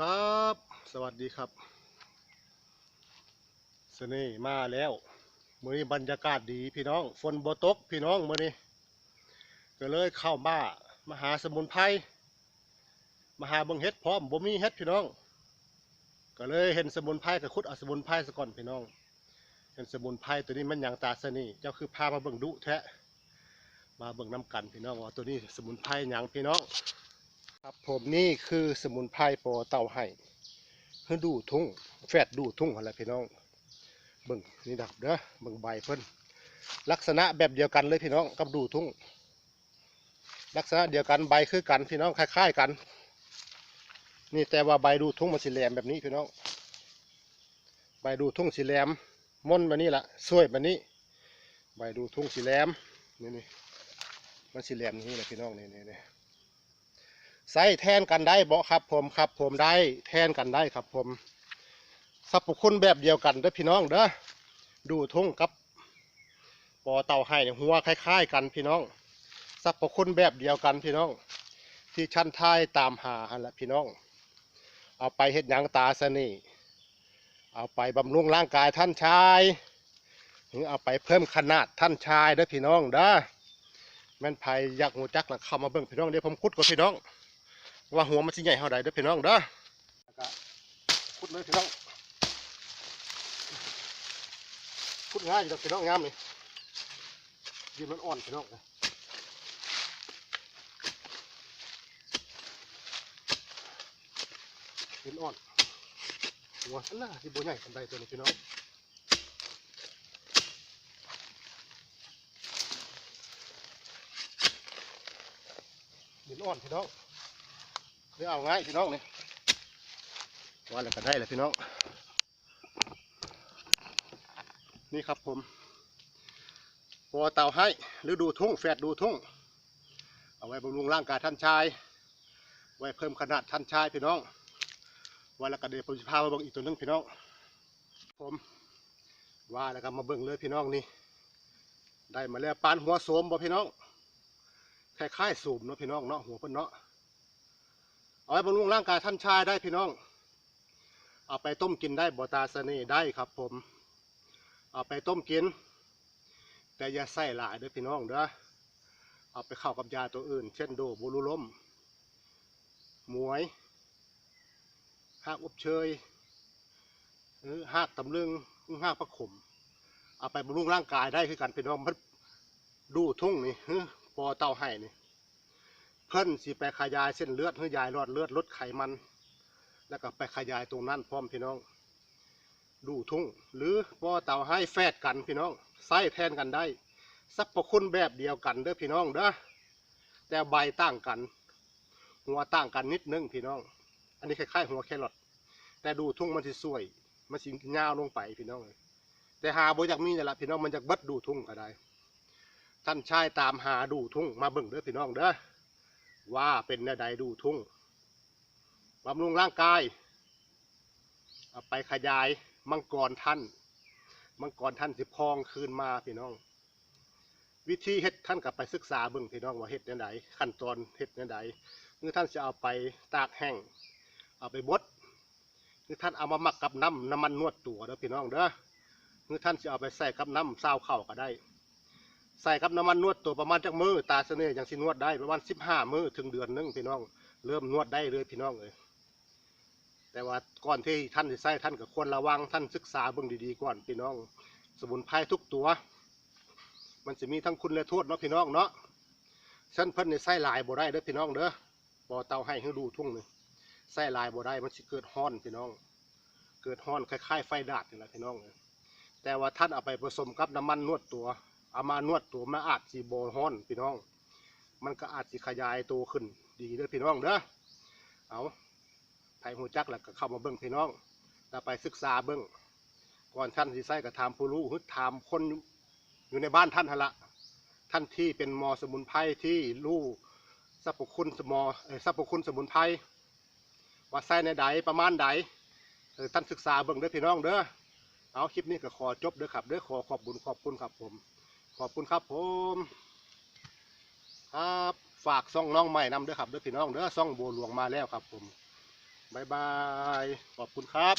ครับ สวัสดีครับเสน่ห์มาแล้วมื้อนี้บรรยากาศดีพี่น้อง ฝนบ่ตกพี่น้องมื้อนี้ก็เลยเข้าบ้ามาหาสมุนไพรมาหาบิ่งเฮ็ดพร้อมบ่มีเฮ็ดพี่น้อง ก็เลยเห็นสมุนไพรก็ขุดเอาสมุนไพรซะก่อนพี่น้อง เห็นสมุนไพรตัวนี้มันหยังตาเสน่ห์เจ้าคือพามาเบิ่งดุแท้มาเบิ่งน้กันพี่น้องว่าตัวนี้สมุนไพรหยังพี่น้อง ครับผมนี่คือสมุนไพรปอเต่าไห้เพื่อดูทุ่งแฟดดูทุ่งอะไรพี่น้องเบิ่งนี่ดับเด้อเบิ่งใบเพิ่นลักษณะแบบเดียวกันเลยพี่น้องกับดูทุ่ง ลักษณะเดียวกันใบคือกันพี่น้องคล้ายๆกัน นี่แต่ว่าใบดูทุ่งมันสีแหลมแบบนี้พี่น้อง ใบดูทุ่งสีแหลมม่นมานี่ละสวยมานี้ใบดูทุ่งสีแหลมนี่นี่มันสีแหลมนี่แหละพี่น้องนี่นี่ ใส่แทนกันได้บ่ครับผมครับ ผมได้แทนกันได้ครับผมสรรพคุณแบบเดียวกันเด้อพี่น้องเด้อดูทุ่งกับปอเต่าไห้หัวคล้ายๆ กันพี่น้องสรรพคุณแบบเดียวกันพี่น้อง ที่ชั้นท้ายตามหาหันละพี่น้อง เอาไปเฮ็ดหยังตาสนี่เอาไปบำรุงร่างกายท่านชายหรือเอาไปเพิ่มขนาดท่านชายเด้อพี่น้องเด้อแม่นไผอยากหูจักแล้วเข้ามาเบิ่งพี่น้องเดี๋ยวผมคุดก่อนพี่น้อง ว่าหัวมันสิใหญ่เท่าใดเด้อพี่น้องเด้อแล้วก็ขุดเลยพี่น้องขุดง่ายอยู่ดอกพี่น้องงามนี่ดินมันอ่อนพี่น้องดินอ่อนหัวอันน่าที่บัวใหญ่กันใดตัวนี้พี่น้องดินอ่อนพี่น้อง ดี๋ยวเอาง่ายพี่น้องนี่ว่าแล้วก็ได้เลยพี่น้อง นี่ครับผมปอเต่าให้หรือดูทุ่งแฝดดูทุ่ง เอาไว้บำรุงร่างกายท่านชาย ไว้เพิ่มขนาดท่านชายพี่น้องว่าแล้วก็เดี๋ยวผมจะพามาเบิ่งอีกตัวหนึงพี่น้อง ผมว่าแล้วก็มาเบิ่งเลยพี่น้องนี่ ได้มาแล้วปานหัวโสมบ่พี่น้องคล้ายๆสูบเนาะพี่น้องเนาะหัวเพิ่นเนาะ เอาไว้บำรุงร่างกายท่านชายได้พี่น้อง เอาไปต้มกินได้บอตาเสน่ห์ได้ครับผม เอาไปต้มกิน แต่อย่าใส่หลายด้อพี่น้องเด้อเอาไปเข้ากับยาตัวอื่น เช่นโดบูรุลมหมวยหากอบเชยหรือหากตำลึงหรือหากประขมเอาไปบำรุงร่างกายได้คือกันพี่น้องมันดูทุ่งนี่ปอเต้าไห้นี่ เพิ่นสิไปขยายเส้นเลือดให้ยายรอดเลือดลดไขมัน แล้วก็ไปขยายตรงนั้นพร้อมพี่น้อง ดูทุ่ง หรือบ่อเต่าให้แฟดกันพี่น้องไส้แทนกันได้สรรพคุณแบบเดียวกันเด้อพี่น้องเด้อแต่ใบต่างกัน หัวต่างกันนิดนึงพี่น้อง อันนี้คล้ายๆหัวแครอทแต่ดูทุ่งมันสิสวย มันสิยาวลงไปพี่น้องแต่หาบ่อยากมีนี่นละพี่น้องมันจะเบิดดูทุ่งก็ได้ ท่านชายตามหาดูทุ่งมาเบิ่งเด้อพี่น้องเด้อ ว่าเป็นแนวใดดูทุ่งบำรุงร่างกายเอาไปขยายมังกรท่านมังกรท่านสิพองคืนมาพี่น้อง วิธีเฮ็ดท่านกลับไปศึกษาเบิ่งพี่น้องว่าเฮ็ดแนวใดขั้นตอนเฮ็ดแนวใดหรือท่านจะเอาไปตากแห้งเอาไปบดหรือท่านเอามาหมักกับน้ำน้ำมันนวดตัวเด้อพี่น้องเด้อหรือท่านจะเอาไปใส่กับน้ำซาวเข้าก็ได้ ใส่กับน้ำมันนวดตัวประมาณจักมือตาเสน่ห์อย่างสินวดได้ประมาณสิบห้ามือถึงเดือนหนึงพี่น้อง เริ่มนวดได้เลยพี่น้องเลยแต่ว่าก่อนที่ท่านจะใส่ท่านก็ควรระวังท่านศึกษาเบิ่งดีๆก่อนพี่น้อง สมุนไพรทุกตัว มันจะมีทั้งคุณและโทษเนาะพี่น้องเนาะเส้นเพิ่นในใส่ลายบ่ได้เด้อพี่น้องเด้อบ่เตาให้ให้ดูทุ่งหนี่งใส่ลายบ่ได้มันสิเกิดฮ้อนพี่น้อง เกิดฮ้อนคล้ายๆไฟดาดนี่แหละพี่น้องเอ้ยแต่ว่าท่านเอาไปผสมกับน้ำมันนวดตัว เอามานวดตัวมาอาจสีโบฮ้อนพี่น้อง มันก็อาจสิขยายตัวขึ้น ดีเด้อพี่น้องเด้อเอาไผหูจักแล้วก็เข้ามาเบิ่งพี่น้องแล้วไปศึกษาเบิ่งก่อนท่านสิใส่ก็ถามผู้รู้หรือถามคนอยู่ในบ้านท่านหละท่านที่เป็นมอสมุนไพรที่รู้สรรพคุณสมอเออสรรพคุณสมุนไพรว่าใส่ในใดประมาณใดท่านศึกษาเบิ่งเด้อพี่น้องเด้อเอาคลิปนี้ก็ขอจบเด้อครับเด้อขอขอบบุญขอบคุณครับผม ขอบคุณครับผมครับฝากซ่องน้องใหม่นำเด้อครับเด้อพี่น้องเด้อซ่องบัวหลวงมาแล้วครับผมบายบาย ขอบคุณครับ